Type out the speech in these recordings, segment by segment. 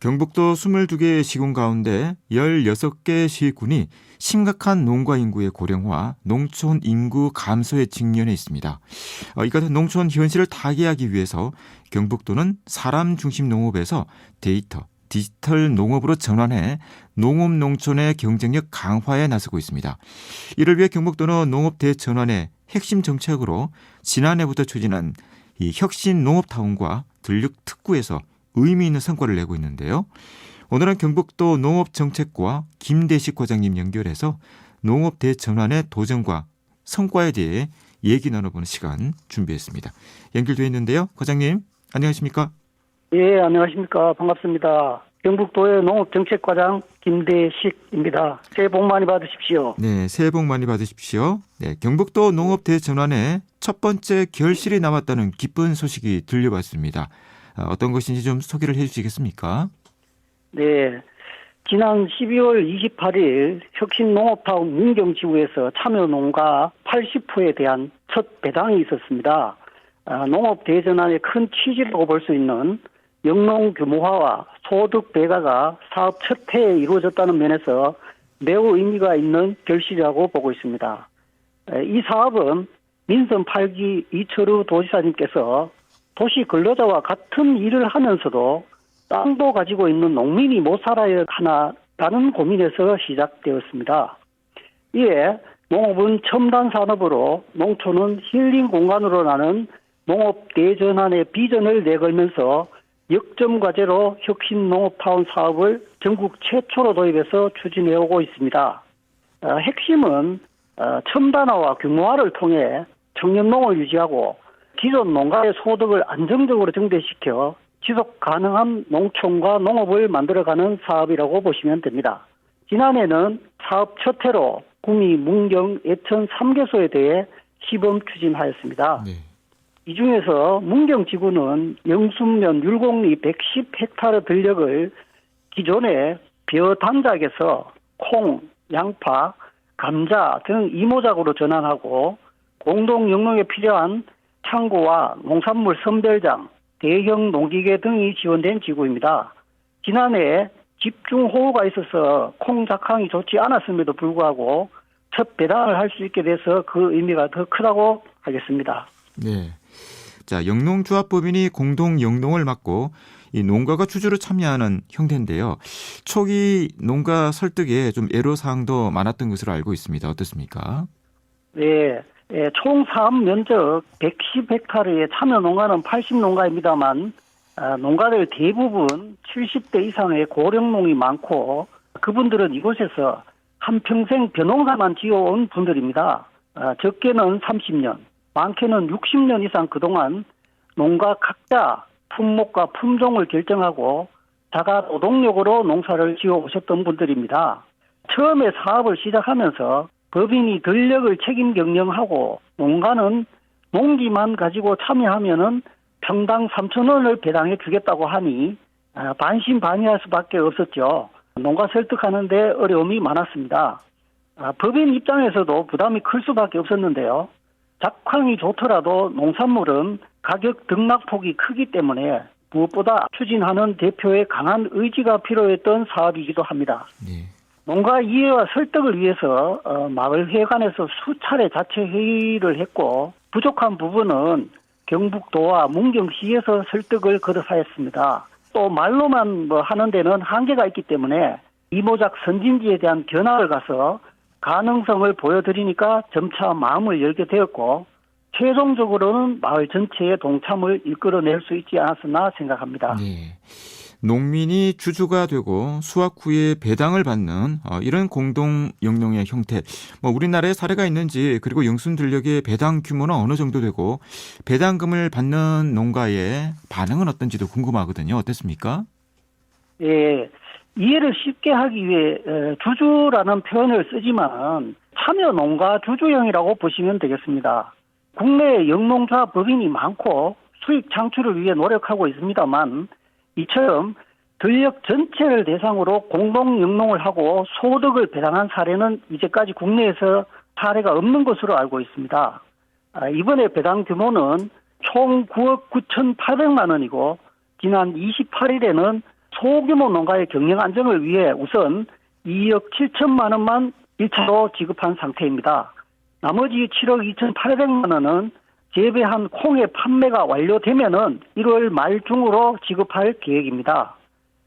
경북도 22개 시군 가운데 16개 시군이 심각한 농가 인구의 고령화, 농촌 인구 감소에 직면해 있습니다. 어, 이 같은 농촌 현실을 타개하기 위해서 경북도는 사람 중심 농업에서 데이터, 디지털 농업으로 전환해 농업 농촌의 경쟁력 강화에 나서고 있습니다. 이를 위해 경북도는 농업 대전환의 핵심 정책으로 지난해부터 추진한 이 혁신 농업타운과 들녘 특구에서 의미 있는 성과를 내고 있는데요. 오늘은 경북도 농업정책과 김대식 과장님 연결해서 농업 대전환의 도전과 성과에 대해 얘기 나눠보는 시간 준비했습니다. 연결돼 있는데요. 과장님, 안녕하십니까? 예, 안녕하십니까. 반갑습니다. 경북도의 농업정책과장 김대식입니다. 새해 복 많이 받으십시오. 네, 새해 복 많이 받으십시오. 네, 경북도 농업 대전환에 첫 번째 결실이 나왔다는 기쁜 소식이 들려왔습니다. 아, 어떤 것인지 좀 소개를 해주시겠습니까? 네. 지난 12월 28일 혁신농업타운 문경지구에서 참여농가 80호에 대한 첫 배당이 있었습니다. 아, 농업 대전환의 큰 취지라고 볼 수 있는 영농 규모화와 소득 배가가 사업 첫 해에 이루어졌다는 면에서 매우 의미가 있는 결실이라고 보고 있습니다. 에, 이 사업은 민선 8기 이철우 도지사님께서 도시 근로자와 같은 일을 하면서도 땅도 가지고 있는 농민이 못 살아야 하나라는 고민에서 시작되었습니다. 이에 농업은 첨단 산업으로 농촌은 힐링 공간으로 나는 농업 대전환의 비전을 내걸면서 역점 과제로 혁신 농업타운 사업을 전국 최초로 도입해서 추진해 오고 있습니다. 어, 핵심은 어, 첨단화와 규모화를 통해 청년농을 유지하고 기존 농가의 소득을 안정적으로 증대시켜 지속 가능한 농촌과 농업을 만들어가는 사업이라고 보시면 됩니다. 지난해는 사업 첫 해로 구미, 문경, 예천 3개소에 대해 시범 추진하였습니다. 네. 이 중에서 문경 지구는 영순면 율곡리 110헥타르 들녘을 기존의 벼 단작에서 콩, 양파, 감자 등 이모작으로 전환하고 공동 영농에 필요한 창고와 농산물 선별장, 대형 농기계 등이 지원된 지구입니다. 지난해 집중호우가 있어서 콩 작황이 좋지 않았음에도 불구하고 첫 배당을 할 수 있게 돼서 그 의미가 더 크다고 하겠습니다. 네. 자, 영농조합법인이 공동 영농을 맡고 이 농가가 주주로 참여하는 형태인데요. 초기 농가 설득에 좀 애로사항도 많았던 것으로 알고 있습니다. 어떻습니까? 네, 예, 총 사업 면적 110헥타르의 참여 농가는 80농가입니다만 아, 농가들 대부분 70대 이상의 고령농이 많고 그분들은 이곳에서 한평생 벼농사만 지어온 분들입니다. 아, 적게는 30년, 많게는 60년 이상 그동안 농가 각자 품목과 품종을 결정하고 자가 노동력으로 농사를 지어 오셨던 분들입니다. 처음에 사업을 시작하면서 법인이 전력을 책임 경영하고 농가는 농기만 가지고 참여하면은 평당 3천 원을 배당해 주겠다고 하니 아, 반신반의할 수밖에 없었죠. 농가 설득하는데 어려움이 많았습니다. 아, 법인 입장에서도 부담이 클 수밖에 없었는데요. 작황이 좋더라도 농산물은 가격 등락폭이 크기 때문에 무엇보다 추진하는 대표의 강한 의지가 필요했던 사업이기도 합니다. 네. 농가 이해와 설득을 위해서 어, 마을회관에서 수차례 자체 회의를 했고 부족한 부분은 경북도와 문경시에서 설득을 거듭하였습니다. 또 말로만 뭐 하는 데는 한계가 있기 때문에 이모작 선진지에 대한 견학을 가서 가능성을 보여드리니까 점차 마음을 열게 되었고 최종적으로는 마을 전체의 동참을 이끌어낼 수 있지 않았었나 생각합니다. 네. 농민이 주주가 되고 수확 후에 배당을 받는 어, 이런 공동 영농의 형태. 뭐 우리나라에 사례가 있는지 그리고 영순 들녘의 배당 규모는 어느 정도 되고 배당금을 받는 농가의 반응은 어떤지도 궁금하거든요. 어땠습니까? 예, 이해를 쉽게 하기 위해 에, 주주라는 표현을 쓰지만 참여 농가 주주형이라고 보시면 되겠습니다. 국내 영농자 법인이 많고 수익 창출을 위해 노력하고 있습니다만 이처럼 전력 전체를 대상으로 공동 영농을 하고 소득을 배당한 사례는 이제까지 국내에서 사례가 없는 것으로 알고 있습니다. 아, 이번에 배당 규모는 총 9억 9,800만 원이고 지난 28일에는 소규모 농가의 경영 안정을 위해 우선 2억 7천만 원만 1차로 지급한 상태입니다. 나머지 7억 2,800만 원은 재배한 콩의 판매가 완료되면은 1월 말 중으로 지급할 계획입니다.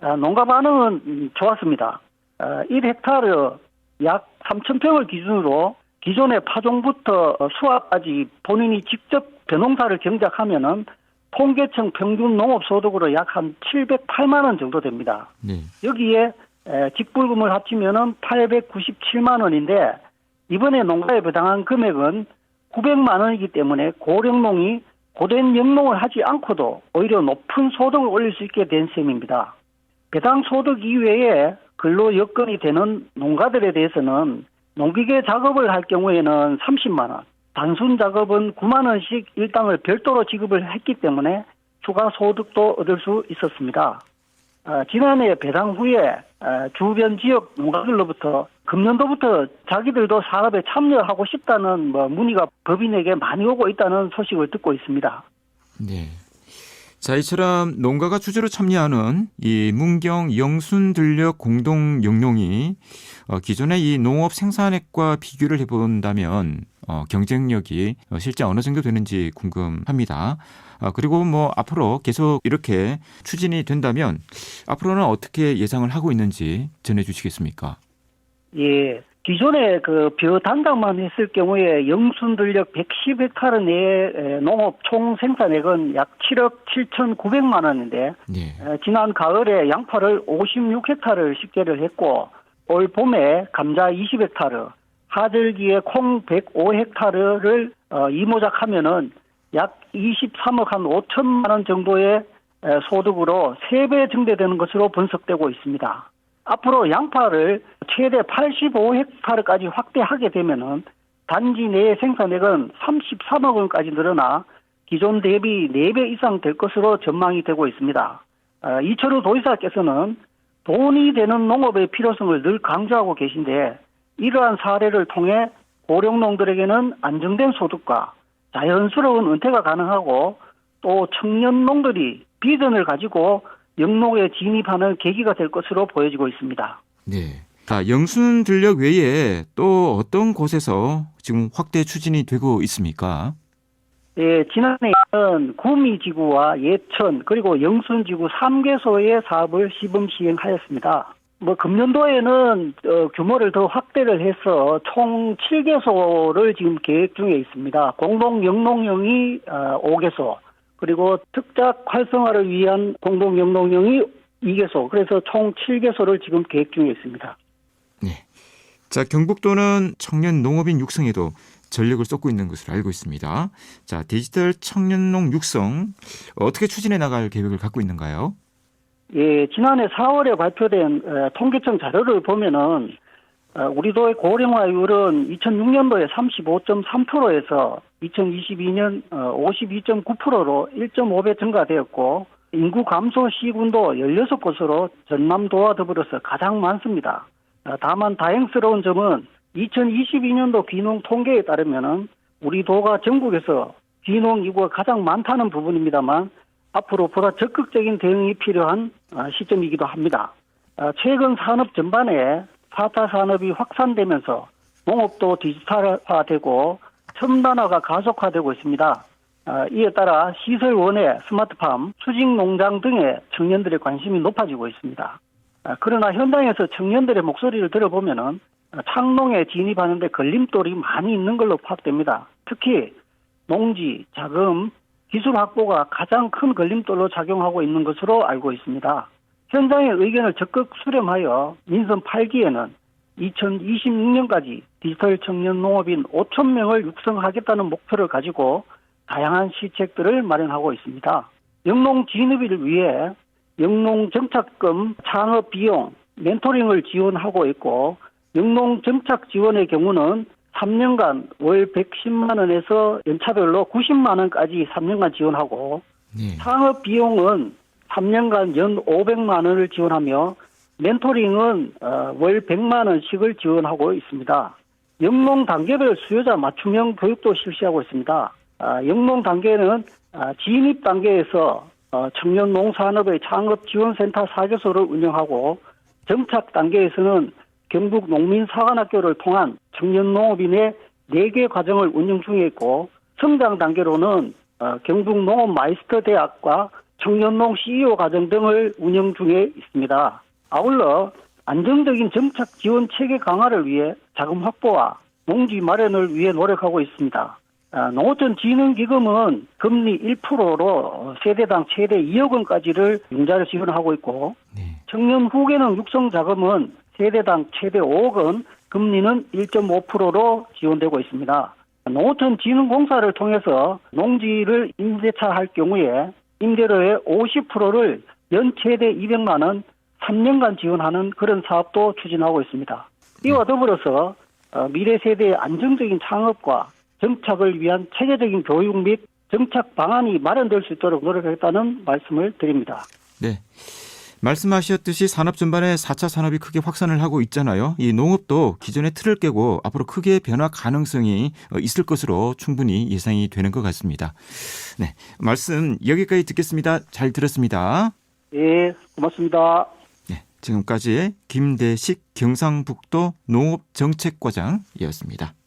아, 농가 반응은 음, 좋았습니다. 아, 1헥타르 약 3,000평을 기준으로 기존의 파종부터 어, 수확까지 본인이 직접 벼농사를 경작하면은 통계청 평균 농업소득으로 약 한 708만 원 정도 됩니다. 네. 여기에 에, 직불금을 합치면은 897만 원인데 이번에 농가에 배당한 금액은 900만 원이기 때문에 고령농이 고된 영농을 하지 않고도 오히려 높은 소득을 올릴 수 있게 된 셈입니다. 배당 소득 이외에 근로 여건이 되는 농가들에 대해서는 농기계 작업을 할 경우에는 30만 원, 단순 작업은 9만 원씩 일당을 별도로 지급을 했기 때문에 추가 소득도 얻을 수 있었습니다. 아, 지난해 배당 후에 아, 주변 지역 농가들로부터 금년도부터 자기들도 사업에 참여하고 싶다는 뭐 문의가 법인에게 많이 오고 있다는 소식을 듣고 있습니다. 네. 자, 이처럼 농가가 주제로 참여하는 이 문경 영순 들녘 공동 영농이 어, 기존의 이 농업 생산액과 비교를 해본다면 어, 경쟁력이 어, 실제 어느 정도 되는지 궁금합니다. 아, 그리고 뭐 앞으로 계속 이렇게 추진이 된다면 앞으로는 어떻게 예상을 하고 있는지 전해주시겠습니까? 예. 기존에 그 벼 단장만 했을 경우에 영순 들녘 110헥타르 내의 농업 총 생산액은 약 7억 7,900만 원인데 네. 에, 지난 가을에 양파를 56헥타르를 식재를 했고 올 봄에 감자 20헥타르, 하절기에 콩 105헥타르를 어, 이모작하면은 약 23억 한 5천만 원 정도의 에, 소득으로 3배 증대되는 것으로 분석되고 있습니다. 앞으로 양파를 최대 85헥타르까지 확대하게 되면은 단지 내 생산액은 33억 원까지 늘어나 기존 대비 4배 이상 될 것으로 전망이 되고 있습니다. 어, 이철우 도지사께서는 돈이 되는 농업의 필요성을 늘 강조하고 계신데 이러한 사례를 통해 고령농들에게는 안정된 소득과 자연스러운 은퇴가 가능하고 또 청년 농들이 비전을 가지고 영농에 진입하는 계기가 될 것으로 보여지고 있습니다. 네. 자, 영순 들녘 외에 또 어떤 곳에서 지금 확대 추진이 되고 있습니까? 예, 지난해에는 구미지구와 예천 그리고 영순지구 3개소의 사업을 시범 시행하였습니다. 뭐 금년도에는 어, 규모를 더 확대를 해서 총 7개소를 지금 계획 중에 있습니다. 공동 영농형이 어, 5개소 그리고 특작 활성화를 위한 공동 영농형이 2개소 그래서 총 7개소를 지금 계획 중에 있습니다. 네. 자, 경북도는 청년 농업인 육성에도 전력을 쏟고 있는 것으로 알고 있습니다. 자, 디지털 청년농 육성 어떻게 추진해 나갈 계획을 갖고 있는가요? 예, 지난해 4월에 발표된 어, 통계청 자료를 보면은 어, 우리 도의 고령화율은 2006년도에 35.3%에서 2022년 52.9%로 1.5배 증가되었고 인구 감소 시군도 16곳으로 전남도와 더불어서 가장 많습니다. 어, 다만 다행스러운 점은 2022년도 귀농 통계에 따르면은 우리 도가 전국에서 귀농 인구가 가장 많다는 부분입니다만 앞으로 보다 적극적인 대응이 필요한 어, 시점이기도 합니다. 어, 최근 산업 전반에 4차 산업이 확산되면서 농업도 디지털화되고 첨단화가 가속화되고 있습니다. 어, 이에 따라 시설원에 스마트팜, 수직농장 등에 청년들의 관심이 높아지고 있습니다. 어, 그러나 현장에서 청년들의 목소리를 들어보면은 어, 창농에 진입하는데 걸림돌이 많이 있는 걸로 파악됩니다. 특히 농지, 자금, 기술 확보가 가장 큰 걸림돌로 작용하고 있는 것으로 알고 있습니다. 현장의 의견을 적극 수렴하여 민선 8기에는 2026년까지 디지털 청년 농업인 5천 명을 육성하겠다는 목표를 가지고 다양한 시책들을 마련하고 있습니다. 영농 진입을 위해 영농 정착금 창업 비용 멘토링을 지원하고 있고 영농 정착 지원의 경우는 3년간 월 110만 원에서 연차별로 90만 원까지 3년간 지원하고 네. 창업 비용은 3년간 연 500만 원을 지원하며 멘토링은 어, 월 100만 원씩을 지원하고 있습니다. 영농 단계별 수요자 맞춤형 교육도 실시하고 있습니다. 아, 영농 단계는 아, 진입 단계에서 어, 청년 농산업의 창업 지원센터 사교소를 운영하고 정착 단계에서는 경북 농민사관학교를 통한 청년 농업인의 4개 과정을 운영 중에 있고 성장 단계로는 어, 경북 농업 마이스터 대학과 청년농 CEO 과정 등을 운영 중에 있습니다. 아울러 안정적인 정착 지원 체계 강화를 위해 자금 확보와 농지 마련을 위해 노력하고 있습니다. 아, 농어촌진흥기금은 금리 1%로 세대당 최대 2억 원까지를 융자를 지원하고 있고 네. 청년 후계능 육성 자금은 세대당 최대 5억 원, 금리는 1.5%로 지원되고 있습니다. 농어촌진흥공사를 통해서 농지를 임대차할 경우에 임대료의 50%를 연 최대 200만 원 3년간 지원하는 그런 사업도 추진하고 있습니다. 이와 더불어서 어, 미래 세대의 안정적인 창업과 정착을 위한 체계적인 교육 및 정착 방안이 마련될 수 있도록 노력하겠다는 말씀을 드립니다. 네. 말씀하셨듯이 산업 전반에 4차 산업이 크게 확산을 하고 있잖아요. 이 농업도 기존의 틀을 깨고 앞으로 크게 변화 가능성이 어, 있을 것으로 충분히 예상이 되는 것 같습니다. 네. 말씀 여기까지 듣겠습니다. 잘 들었습니다. 예, 고맙습니다. 네. 지금까지 김대식 경상북도 농업정책과장이었습니다.